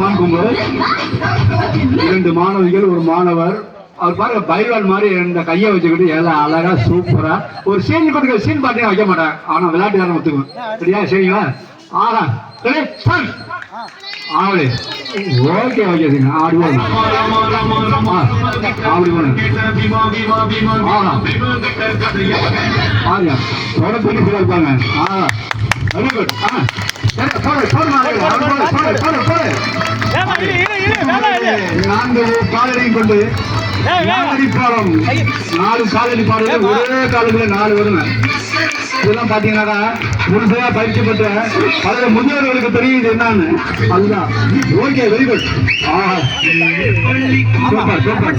மான் இரண்டு மாணவிகள் ஒரு மாணவர். அவர் பாருங்க பைல்வான் மாதிரி இந்த கையை வச்சுக்கிட்டு எல்லாம் அழகா சூப்பரா. ஒரு சீன் கொடுக்க சீன் பாட்டியும் வைக்க மாட்டேன் ஆனா விளையாட்டுக்காரன் ஒத்துக்குவேன். சரியா சரிங்களா? ஃபன். ஆவலே ஓகே ஓகே சரிங்க ஆடி போகணும் ஆ, ஆடி போகணும் ஆஹா. ஆரியா போட சொல்ல இருப்பாங்க ஆஹா. Very good. ஆ. நான்கு காலடியும் கொண்டு நாலு காலடி பாடல் ஒரே காலத்துல நாலு வருங்க. இதெல்லாம் பாத்தீங்கன்னா முழுசையா பயிற்சி பெற்ற பல முதியோர்களுக்கு தெரியும் இது என்னன்னு. அதுதான். Okay very good super super